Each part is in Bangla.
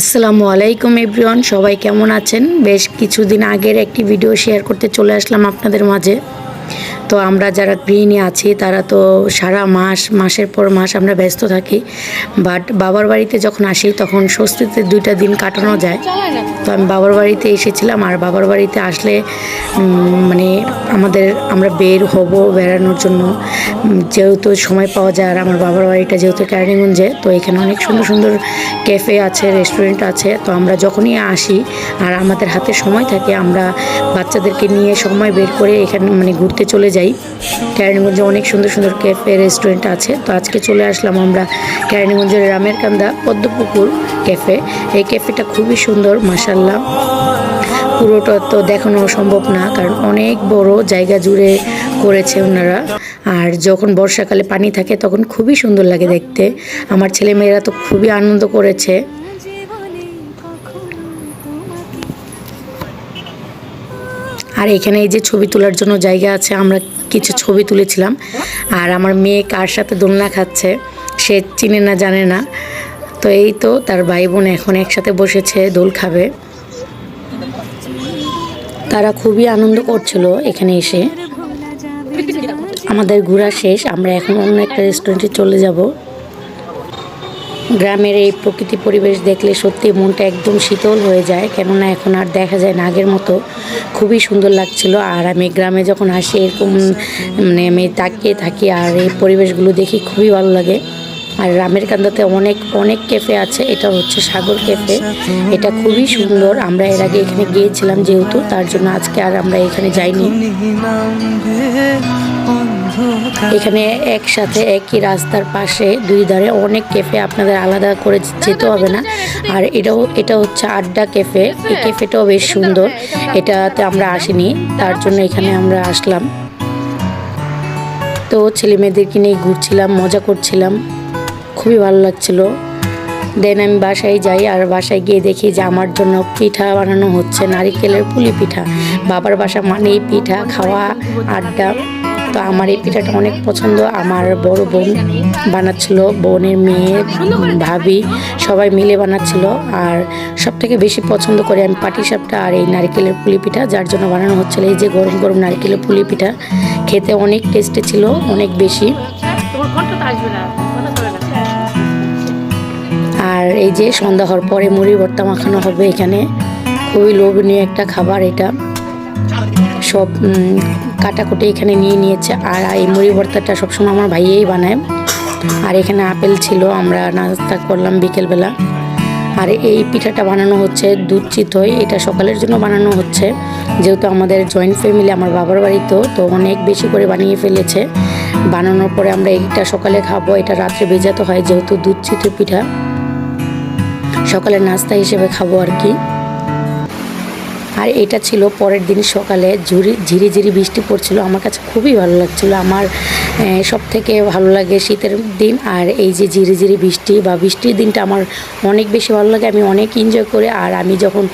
আসসালামু আলাইকুম এভরিওয়ান, সবাই কেমন আছেন? বেশ কিছুদিন আগের একটি ভিডিও শেয়ার করতে চলে আসলাম আপনাদের মাঝে। তো আমরা যারা গৃহিণী আছি, তারা তো সারা মাস, মাসের পর মাস আমরা ব্যস্ত থাকি। বাট বাবার বাড়িতে যখন আসি, তখন স্বস্তিতে দুইটা দিন কাটানো যায়। তো আমি বাবার বাড়িতে এসেছিলাম, আর বাবার বাড়িতে আসলে মানে আমাদের, আমরা বের হব বেড়ানোর জন্য। যেহেতু সময় পাওয়া যায়, আর আমার বাবার বাড়িটা যেহেতু ক্যারিগঞ্জে তো এখানে অনেক সুন্দর সুন্দর ক্যাফে আছে, রেস্টুরেন্ট আছে। তো আমরা যখনই আসি, আর আমাদের হাতে সময় থাকে, আমরা বাচ্চাদেরকে নিয়ে সময় বের করে এখানে মানে ঘুরতে চলে যাই। ক্যারিগঞ্জে অনেক সুন্দর সুন্দর ক্যাফে রেস্টুরেন্ট আছে। তো আজকে চলে আসলাম আমরা ক্যারিগঞ্জের রামের কান্দা পদ্মপুকুর ক্যাফে এই ক্যাফেটা খুবই সুন্দর মাসাল্লাহ পুরোটা তো দেখানো সম্ভব না, কারণ অনেক বড় জায়গা জুড়ে করেছে ওনারা। আর যখন বর্ষাকালে পানি থাকে, তখন খুবই সুন্দর লাগে দেখতে। আমার ছেলেমেয়েরা তো খুবই আনন্দ করেছে। আর এখানে এই যে ছবি তোলার জন্য জায়গা আছে, আমরা কিছু ছবি তুলেছিলাম। আর আমার মেয়ে কার সাথে দোলনা খাচ্ছে, সে চিনে না, জানে না। তো এই তো তার ভাই বোন এখন একসাথে বসেছে, দোল খাবে। তারা খুবই আনন্দ করছিল এখানে এসে। আমাদের ঘোরা শেষ, আমরা এখন অন্য একটা রেস্টুরেন্টে চলে যাব। গ্রামের এই প্রকৃতি পরিবেশ দেখলে সত্যি মনটা একদম শীতল হয়ে যায়, কেননা এখন আর দেখা যায় না আগের মতো। খুবই সুন্দর লাগছিল। আর আমি গ্রামে যখন আসি এরকম মানে আমি তাকিয়ে থাকি আর এই পরিবেশগুলো দেখি খুবই ভালো লাগে। আর রামের কান্দাতে অনেক অনেক ক্যাফে আছে। এটা হচ্ছে সাগর ক্যাফে এটা খুবই সুন্দর। আমরা এর আগে এখানে গিয়েছিলাম যেহেতু, তার জন্য আজকে আর আমরা এখানে যাইনি। এখানে একসাথে একই রাস্তার পাশে দুই ধারে অনেক ক্যাফে আপনাদের আলাদা করে যেতে হবে না। আর এটাও, এটা হচ্ছে আড্ডা ক্যাফে এই ক্যাফেটাও বেশ সুন্দর। এটাতে আমরা আসিনি, তার জন্য এখানে আমরা আসলাম। তো ছেলে মেয়েদেরকে নিয়ে ঘুরছিলাম, মজা করছিলাম। খুবই ভালো লাগছিল। দেন আমি বাসায় যাই, আর বাসায় গিয়ে দেখি যে আমার জন্য পিঠা বানানো হচ্ছে। নারিকেলের পুলি পিঠা। বাবার বাসা মানেই পিঠা, খাওয়া, আড্ডা। তো আমার এই পিঠাটা অনেক পছন্দ। আমার বড় বোন বানাচ্ছিল বোনের মেয়ে ভাবি সবাই মিলে বানাচ্ছিল। আর সব থেকে বেশি পছন্দ করে আমি পাটিসাপটা আর এই নারকেলের পুলি পিঠা যার জন্য বানানো হচ্ছিল। এই যে গরম গরম নারকেলের পুলি পিঠা খেতে অনেক টেস্টি ছিল অনেক বেশি। আসবে না আর এই যে সন্ধ্যা হওয়ার পরে মুড়ি ভর্তা মাখানো হবে এখানে। খুবই লোভনীয় একটা খাবার এটা। সব কাটাকুটি এখানে নিয়ে নিয়েছে। আর এই মুড়ি ভর্তাটা সবসময় আমার ভাইয়েই বানায়। আর এখানে আপেল ছিল, আমরা নাস্তা করলাম বিকেলবেলা। আর এই পিঠাটা বানানো হচ্ছে দুধ চিতই। এটা সকালের জন্য বানানো হচ্ছে। যেহেতু আমাদের জয়েন্ট ফ্যামিলি আমার বাবার বাড়িতেও তো অনেক বেশি করে বানিয়ে ফেলেছে। বানানোর পরে আমরা এইটা সকালে খাব। এটা রাত্রে ভেজাতে হয়, যেহেতু দুধ পিঠা। সকালের নাস্তা হিসেবে খাব আর কি। আর এটা ছিল পরের দিন সকালে ঝুরি, ঝিরি ঝিরি বৃষ্টি পড়ছিল। আমার কাছে খুবই ভালো লাগছিল। আমার সব থেকে ভালো লাগে শীতের দিন। আর এই যে ঝিরি ঝিরি বৃষ্টি বা বৃষ্টির দিনটা আমার অনেক বেশি ভালো লাগে। আমি অনেক এনজয় করি। আর আমি যখন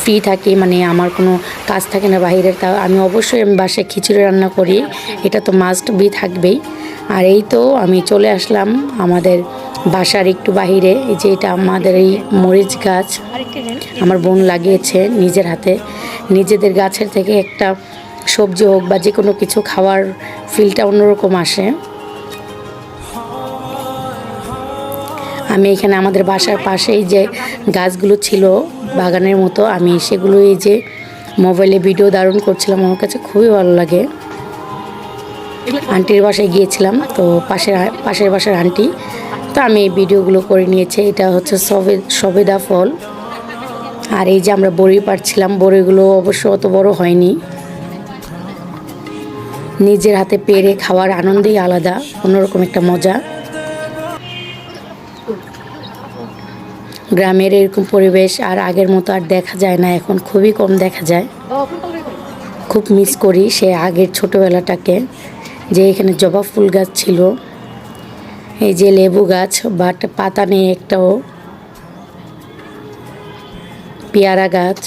ফ্রি থাকি মানে আমার কোনো কাজ থাকে না বাইরের তা আমি অবশ্যই আমি বাসায় খিচুড়ি রান্না করি। এটা তো মাস্ট বি থাকবেই। আর এই তো আমি চলে আসলাম আমাদের বাসার একটু বাহিরে, এই যে এটা আমাদের এই মরিচ গাছ। আমার বোন লাগিয়েছে নিজের হাতে। নিজেদের গাছের থেকে একটা সবজি হোক বা যে কোনো কিছু খাওয়ার ফিলটা অন্যরকম আসে। আমি এখানে আমাদের বাসার পাশেই যে গাছগুলো ছিল বাগানের মতো, আমি সেগুলো এই যে মোবাইলে ভিডিও ধারণ করছিলাম, আমার কাছে খুবই ভালো লাগে। আন্টির বাসায় গিয়েছিলাম, তো পাশের পাশের বাসার আন্টি তো আমি এই ভিডিওগুলো করে নিয়েছি। এটা হচ্ছে সবে, সবেদা ফল। আর এই যে আমরা বড়ি পাড়ছিলাম, বড়িগুলো অবশ্য অত বড় হয়নি। নিজের হাতে পেরে খাওয়ার আনন্দই আলাদা, অন্যরকম একটা মজা। গ্রামের এরকম পরিবেশ আর আগের মতো আর দেখা যায় না, এখন খুবই কম দেখা যায়। খুব মিস করি সে আগের ছোটোবেলাটাকে, যে এখানে জবা ফুল গাছ ছিল। এই যে লেবু গাছ, বাট পাতা নেই একটাও। পেয়ারা গাছ।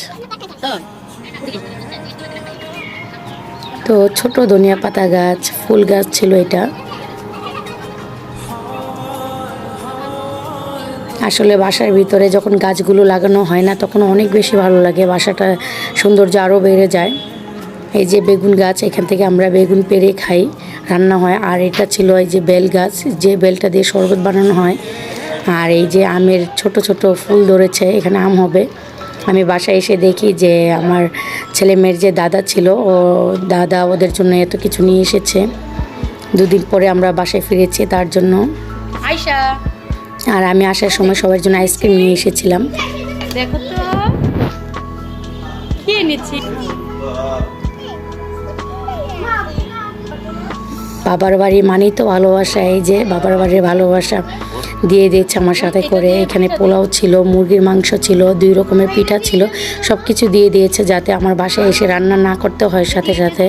তো ছোট ধনিয়া পাতা গাছ, ফুল গাছ ছিল এটা। আসলে বাসার ভিতরে যখন গাছগুলো লাগানো হয় না, তখন অনেক বেশি ভালো লাগে। বাসাটা সৌন্দর্য আরও বেড়ে যায়। এই যে বেগুন গাছ এখান থেকে আমরা বেগুন পেরে খাই রান্না হয়। আর এটা ছিল এই যে বেল গাছ যে বেলটা দিয়ে শরবত বানানো হয়। আর এই যে আমের ছোট ছোট ফুল ধরেছে এখানে আম হবে। আমি বাসায় এসে দেখি যে আমার ছেলে মেয়ের যে দাদা ছিল ও দাদা ওদের জন্য এত কিছু নিয়ে এসেছে। দুদিন পরে আমরা বাসায় ফিরেছি তার জন্য। আয়শা। আর আমি আসার সময় সবার জন্য আইসক্রিম নিয়ে এসেছিলাম। দেখো তো। কি এনেছি? বাবার বাড়ি মানেই তো ভালোবাসা এই যে বাবার বাড়ির ভালোবাসা দিয়ে দিয়েছে আমার সাথে করে। এখানে পোলাও ছিল মুরগির মাংস ছিল দুই রকমের পিঠা ছিল সব কিছু দিয়ে দিয়েছে যাতে আমার বাসায় এসে রান্না না করতে হয় সাথে সাথে।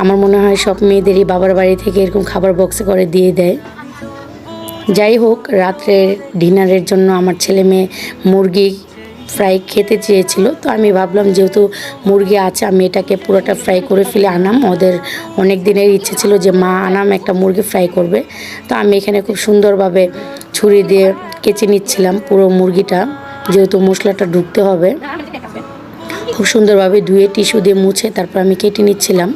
আমার মনে হয় সব মেয়েদেরই বাবার বাড়ি থেকে এরকম খাবার বক্সে করে দিয়ে দেয়। যাই হোক রাত্রের ডিনারের জন্য আমার ছেলে মেয়ে মুরগি ফ্রাই খেতে চেয়েছিল। তো আমি ভাবলাম যেহেতু মুরগি আছে, আমি এটাকে পুরোটা ফ্রাই করে ফেলে আনাম। ওদের অনেক দিনের ইচ্ছে ছিল যে মা আনাম, একটা মুরগি ফ্রাই করবে। তো আমি এখানে খুব সুন্দরভাবে ছুরি দিয়ে কেচে নিচ্ছিলাম পুরো মুরগিটা, যেহেতু মশলাটা ঢুকতে হবে। খুব সুন্দরভাবে ধুয়ে টিস্যু দিয়ে মুছে তারপর আমি কেটে নিচ্ছিলাম।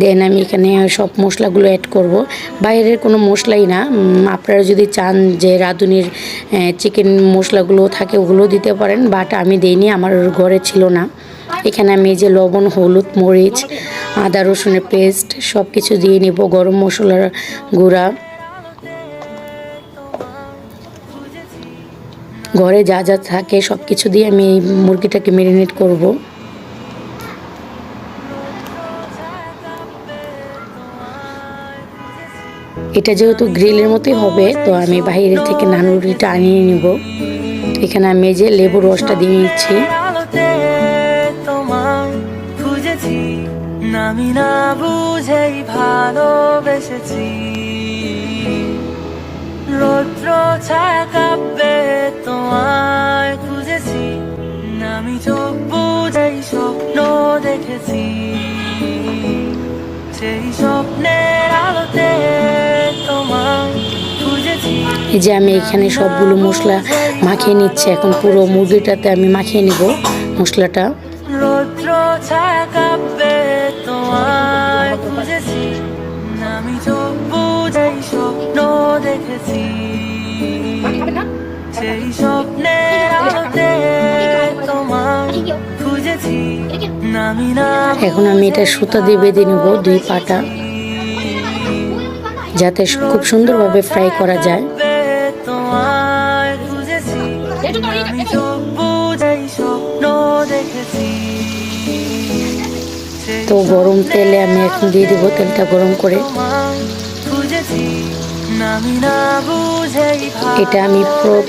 দেন আমি এখানে সব মশলাগুলো অ্যাড করব। বাইরের কোনো মশলাই না। আপনারা যদি চান যে রাঁধুনির চিকেন মশলাগুলো থাকে ওগুলো দিতে পারেন বাট আমি দেইনি, আমার ঘরে ছিল না। এখানে আমি যে লবণ, হলুদ, মরিচ, আদা, রসুনের পেস্ট সব কিছু দিয়ে নিব, গরম মশলার গুঁড়া। ঘরে যা যা থাকে সব কিছু দিয়ে আমি এই মুরগিটাকে ম্যারিনেট করব। এটা যেহেতু গ্রিলের মতোই হবে, তো আমি বাইরে থেকে নানুরিটা আনিয়ে নিব। এখানে আমি যে লেবুর রসটা দিয়ে নিচ্ছি। না বুঝেই কাব্যে তোমায় খুঁজেছি স্বপ্ন দেখেছি। সেই স্বপ্নের এই যে আমি এখানে সবগুলো মশলা মাখিয়ে নিচ্ছি এখন পুরো মুরগিটাতে আমি মাখিয়ে নিব মশলাটা। দেখেছি। সেই স্বপ্নের আলোতে খুঁজেছি নামি না এখন আমি এটা সুতা দিয়ে বেঁধে নিব দুই পাটা যাতে খুব সুন্দরভাবে ফ্রাই করা যায়। গরম তেলে আমি এখন দিয়ে দিব তেলটা গরম করে। এটা আমি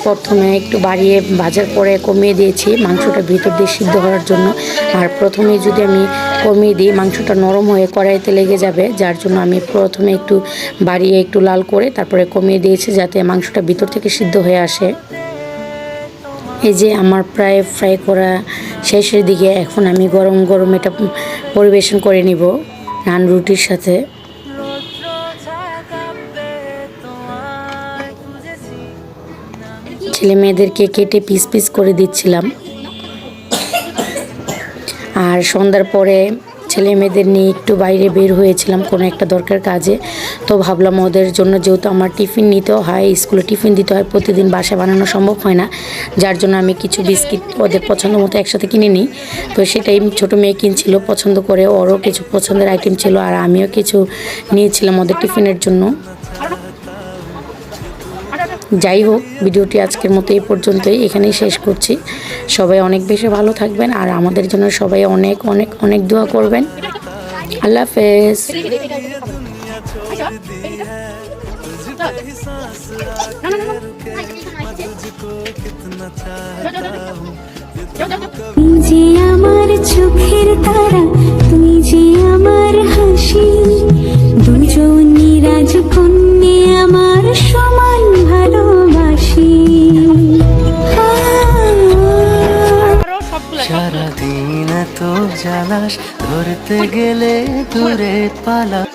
প্রথমে একটু বাড়িয়ে ভাজার পরে কমিয়ে দিয়েছি, মাংসটা ভিতর দিয়ে সিদ্ধ হওয়ার জন্য। আর প্রথমে যদি আমি কমিয়ে দিই, মাংসটা নরম হয়ে কড়াইতে লেগে যাবে, যার জন্য আমি প্রথমে একটু বাড়িয়ে একটু লাল করে তারপরে কমিয়ে দিয়েছি যাতে মাংসটা ভিতর থেকে সিদ্ধ হয়ে আসে। এই যে আমার প্রায় ফ্রাই করা শেষের দিকে এখন আমি গরম গরম এটা পরিবেশন করে নিব নান রুটির সাথে। ছেলে মেয়েদেরকে কেটে পিস পিস করে দিচ্ছিলাম। আর সন্ধ্যার পরে ছেলে মেয়েদের নিয়ে একটু বাইরে বের হয়েছিলাম কোনো একটা দরকার কাজে। তো ভাবলাম ওদের জন্য যেহেতু আমার টিফিন নিতেও হয়, স্কুলে টিফিন দিতে হয়, প্রতিদিন বাসা বানানো সম্ভব হয় না। যার জন্য আমি কিছু বিস্কিট ওদের পছন্দ মতো একসাথে কিনে নিই। তো সেটাই ছোটো মেয়ে কিনছিল, পছন্দ করে ওরও কিছু পছন্দের আইটেম ছিল আর আমিও কিছু নিয়েছিলাম ওদের টিফিনের জন্য। যাই হোক, ভিডিওটি আজকের মতো এই পর্যন্তই। এখানেই শেষ করছি। সবাই অনেক বেশি ভালো থাকবেন আর আমাদের জন্য সবাই অনেক অনেক অনেক দোয়া করবেন। আল্লাহ হাফেজ। গেলে দূরে পালা।